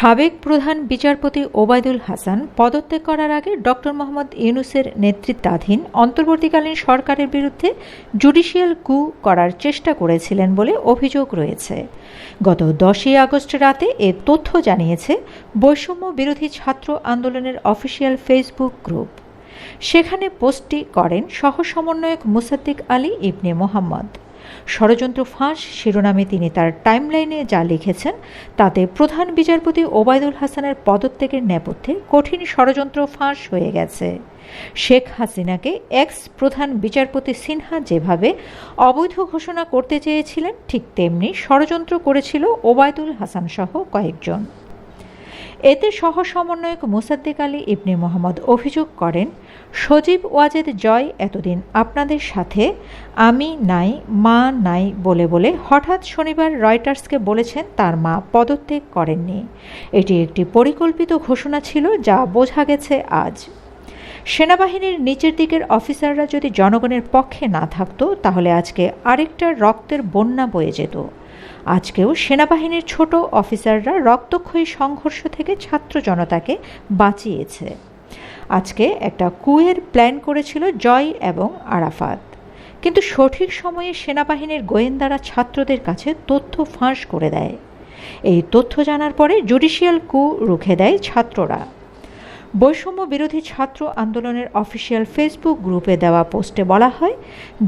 সাবেক প্রধান বিচারপতি ওবায়দুল হাসান পদত্যাগ করার আগে ডক্টর মোহাম্মদ ইউনুসের নেতৃত্বাধীন অন্তর্বর্তীকালীন সরকারের বিরুদ্ধে জুডিশিয়াল কু করার চেষ্টা করেছিলেন বলে অভিযোগ রয়েছে। গত দশই আগস্ট রাতে এ তথ্য জানিয়েছে বৈষম্য বিরোধী ছাত্র আন্দোলনের অফিসিয়াল ফেসবুক গ্রুপ। সেখানে পোস্টটি করেন সহ সমন্বয়ক মুসাদ্দিক আলী ইবনে মোহাম্মদ। ষড়যন্ত্র ফাঁস, শিরোনামে তিনি তার টাইমলাইনে যা লিখেছেন, তাতে প্রধান বিচারপতি ওবায়দুল হাসানের পদত্যাগের নেপথ্যে কঠিন ষড়যন্ত্র ফাঁস হয়ে গেছে। শেখ হাসিনাকে এক্স প্রধান বিচারপতি সিনহা যেভাবে অবৈধ ঘোষণা করতে চেয়েছিলেন, ঠিক তেমনি ষড়যন্ত্র করেছিল ওবায়দুল হাসান সহ কয়েকজন। এতে সহ সমন্বয়ক মোসাদ্দিক আলী ইবনে মোহাম্মদ অভিযোগ করেন, সজীব ওয়াজেদ জয় এতদিন আপনাদের সাথে, আমি নাই, মা নাই বলে বলে হঠাৎ শনিবার রয়টার্সকে বলেছেন তার মা পদত্যাগ করেননি। এটি একটি পরিকল্পিত ঘোষণা ছিল যা বোঝা গেছে আজ। সেনাবাহিনীর নিচের দিকের অফিসাররা যদি জনগণের পক্ষে না থাকতো, তাহলে আজকে আরেকটা রক্তের বন্যা বয়ে যেত। আজকেও সেনাবাহিনীর ছোট অফিসাররা রক্তক্ষয়ী সংঘর্ষ থেকে ছাত্র জনতাকে বাঁচিয়েছে। আজকে একটা কুয়ের প্ল্যান করেছিল জয় এবং আরাফাত। কিন্তু সঠিক সময়ে সেনাবাহিনীর গোয়েন্দারা ছাত্রদের কাছে তথ্য ফাঁস করে দেয়। এই তথ্য জানার পরে জুডিশিয়াল কু রুখে দেয় ছাত্ররা। বৈষম্য বিরোধী ছাত্র আন্দোলনের অফিসিয়াল ফেসবুক গ্রুপে দেওয়া পোস্টে বলা হয়,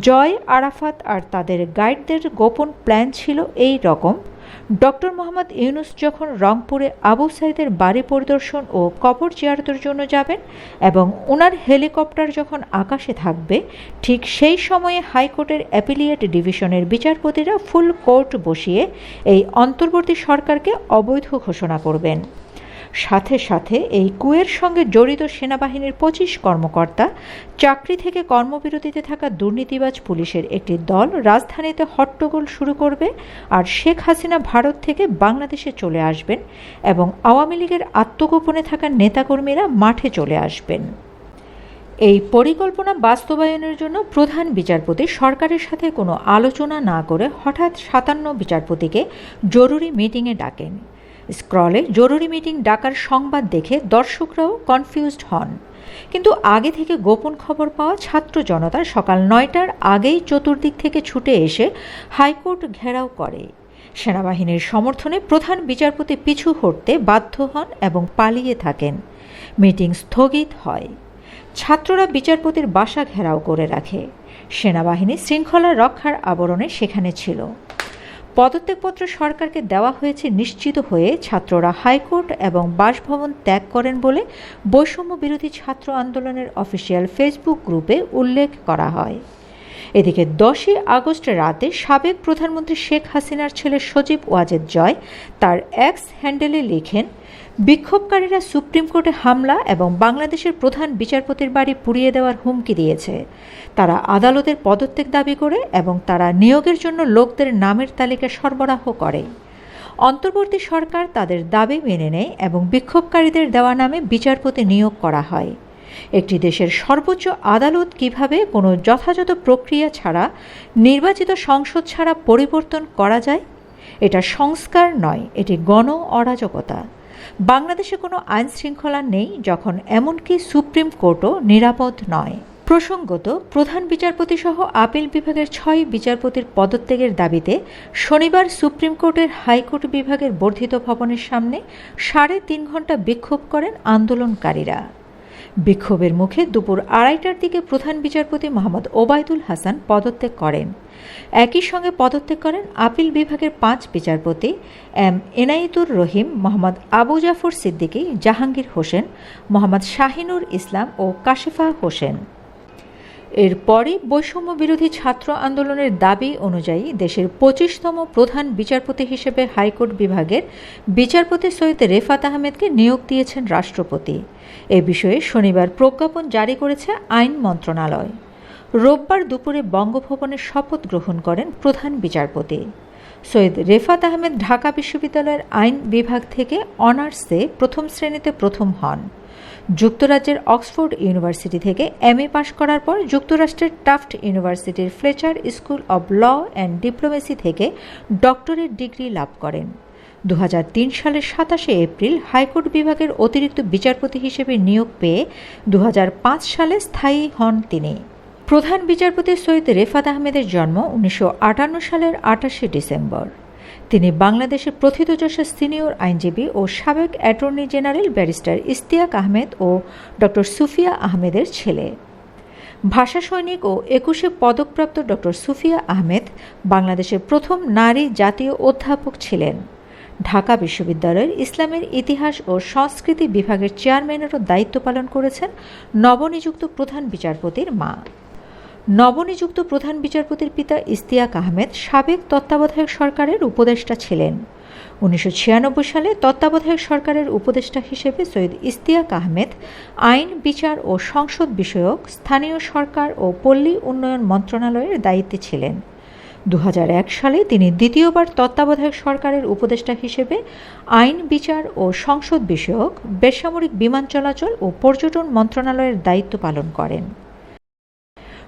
জয় আরাফাত আর তাদের গাইডদের গোপন প্ল্যান ছিল এই রকম। ডক্টর মোহাম্মদ ইউনুস যখন রংপুরে আবু সাইদের বাড়ি পরিদর্শন ও কবর জিয়ারতের জন্য যাবেন এবং ওনার হেলিকপ্টার যখন আকাশে থাকবে, ঠিক সেই সময়ে হাইকোর্টের অ্যাপিলিয়েট ডিভিশনের বিচারপতিরা ফুল কোর্ট বসিয়ে এই অন্তর্বর্তী সরকারকে অবৈধ ঘোষণা করবেন। সাথে সাথে এই কুয়ের সঙ্গে জড়িত সেনাবাহিনীর পঁচিশ কর্মকর্তা, চাকরি থেকে কর্মবিরতিতে থাকা দুর্নীতিবাজ পুলিশের একটি দল রাজধানীতে হট্টগোল শুরু করবে আর শেখ হাসিনা ভারত থেকে বাংলাদেশে চলে আসবেন এবং আওয়ামী লীগের আত্মগোপনে থাকা নেতাকর্মীরা মাঠে চলে আসবেন। এই পরিকল্পনা বাস্তবায়নের জন্য প্রধান বিচারপতি সরকারের সাথে কোনো আলোচনা না করে হঠাৎ সাতান্ন বিচারপতিকে জরুরি মিটিংয়ে ডাকেন। স্ক্রলে জরুরি মিটিং ডাকার সংবাদ দেখে দর্শকরাও কনফিউজড হন। কিন্তু আগে থেকে গোপন খবর পাওয়া ছাত্র জনতা সকাল নয়টার আগেই চতুর্দিক থেকে ছুটে এসে হাইকোর্ট ঘেরাও করে। সেনাবাহিনীর সমর্থনে প্রধান বিচারপতি পিছু হটতে বাধ্য হন এবং পালিয়ে থাকেন। মিটিং স্থগিত হয়। ছাত্ররা বিচারপতির বাসা ঘেরাও করে রাখে। সেনাবাহিনী শৃঙ্খলা রক্ষার আবরণে সেখানে ছিল। পদত্যাগপত্র সরকারকে দেওয়া হয়েছে নিশ্চিত হয়ে ছাত্ররা হাইকোর্ট এবং বাসভবন ত্যাগ করেন বলে বৈষম্য বিরোধী ছাত্র আন্দোলনের অফিসিয়াল ফেসবুক গ্রুপে উল্লেখ করা হয়। এদিকে দশই আগস্ট রাতে সাবেক প্রধানমন্ত্রী শেখ হাসিনার ছেলে সজীব ওয়াজেদ জয় তার এক্স হ্যান্ডেলে লেখেন, বিক্ষোভকারীরা সুপ্রিম কোর্টে হামলা এবং বাংলাদেশের প্রধান বিচারপতির বাড়ি পুড়িয়ে দেওয়ার হুমকি দিয়েছে। তারা আদালতের পদত্যাগ দাবি করে এবং তারা নিয়োগের জন্য লোকদের নামের তালিকা সরবরাহ করে। অন্তর্বর্তী সরকার তাদের দাবি মেনে নেয় এবং বিক্ষোভকারীদের দেওয়া নামে বিচারপতি নিয়োগ করা হয়। একটি দেশের সর্বোচ্চ আদালত কীভাবে কোনো যথাযথ প্রক্রিয়া ছাড়া, নির্বাচিত সংসদ ছাড়া পরিবর্তন করা যায়? এটা সংস্কার নয়, এটি গণ অরাজকতা বাংলাদেশে কোনো আইন শৃঙ্খলা নেই যখন এমনকি সুপ্রিম কোর্টও নিরাপদ নয়। প্রসঙ্গত, প্রধান বিচারপতি সহ আপিল বিভাগের ছয় বিচারপতির পদত্যাগের দাবিতে শনিবার সুপ্রিম কোর্টের হাইকোর্ট বিভাগের বর্ধিত ভবনের সামনে সাড়ে তিন ঘণ্টা বিক্ষোভ করেন আন্দোলনকারীরা। বিক্ষোভের মুখে দুপুর আড়াইটার দিকে প্রধান বিচারপতি মোহাম্মদ ওবায়দুল হাসান পদত্যাগ করেন। একই সঙ্গে পদত্যাগ করেন আপিল বিভাগের পাঁচ বিচারপতি এম এনায়েতুর রহিম, মোহাম্মদ আবু জাফর সিদ্দিকী, জাহাঙ্গীর হোসেন, মোহাম্মদ শাহিনুর ইসলাম ও কাশিফা হোসেন। এরপরই বৈষম্য বিরোধী ছাত্র আন্দোলনের দাবি অনুযায়ী দেশের পঁচিশতম প্রধান বিচারপতি হিসেবে হাইকোর্ট বিভাগের বিচারপতি সৈয়দ রেফাত আহমেদকে নিয়োগ দিয়েছেন রাষ্ট্রপতি। এ বিষয়ে শনিবার প্রজ্ঞাপন জারি করেছে আইন মন্ত্রণালয়। রোববার দুপুরে বঙ্গভবনে শপথ গ্রহণ করেন প্রধান বিচারপতি। সৈয়দ রেফাত আহমেদ ঢাকা বিশ্ববিদ্যালয়ের আইন বিভাগ থেকে অনার্সে প্রথম শ্রেণীতে প্রথম হন। যুক্তরাজ্যের অক্সফোর্ড ইউনিভার্সিটি থেকে এম এ পাশ করার পর যুক্তরাষ্ট্রের টাফট ইউনিভার্সিটির Fletcher school of law and diplomacy থেকে ডক্টরেট ডিগ্রি লাভ করেন। দু হাজার তিন সালের সাতাশে এপ্রিল হাইকোর্ট বিভাগের অতিরিক্ত বিচারপতি হিসেবে নিয়োগ পেয়ে দুহাজার পাঁচ সালে স্থায়ী হন তিনি। প্রধান বিচারপতি সৈয়দ রেফাত আহমেদের জন্ম উনিশশো আটান্ন সালের আটাশে ডিসেম্বর। তিনি বাংলাদেশের প্রথিতযশা সিনিয়র আইনজীবী ও সাবেক attorney general barrister Istiaq Ahmed ও ডক্টর সুফিয়া আহমেদের ছেলে। ভাষা সৈনিক ও একুশে পদকপ্রাপ্ত ডক্টর সুফিয়া আহমেদ বাংলাদেশের প্রথম নারী জাতীয় অধ্যাপক ছিলেন। ঢাকা বিশ্ববিদ্যালয়ের ইসলামের ইতিহাস ও সংস্কৃতি বিভাগের চেয়ারম্যানেরও দায়িত্ব পালন করেছেন নবনিযুক্ত প্রধান বিচারপতির মা। নবনিযুক্ত প্রধান বিচারপতির পিতা ইস্তিয়াক আহমেদ সাবেক তত্ত্বাবধায়ক সরকারের উপদেষ্টা ছিলেন। উনিশশো ছিয়ানব্বই সালে তত্ত্বাবধায়ক সরকারের উপদেষ্টা হিসেবে সৈয়দ ইস্তিয়াক আহমেদ আইন, বিচার ও সংসদ বিষয়ক, স্থানীয় সরকার ও পল্লী উন্নয়ন মন্ত্রণালয়ের দায়িত্বে ছিলেন। দু হাজার এক সালে তিনি দ্বিতীয়বার তত্ত্বাবধায়ক সরকারের উপদেষ্টা হিসেবে আইন, বিচার ও সংসদ বিষয়ক, বেসামরিক বিমান চলাচল ও পর্যটন মন্ত্রণালয়ের দায়িত্ব পালন করেন।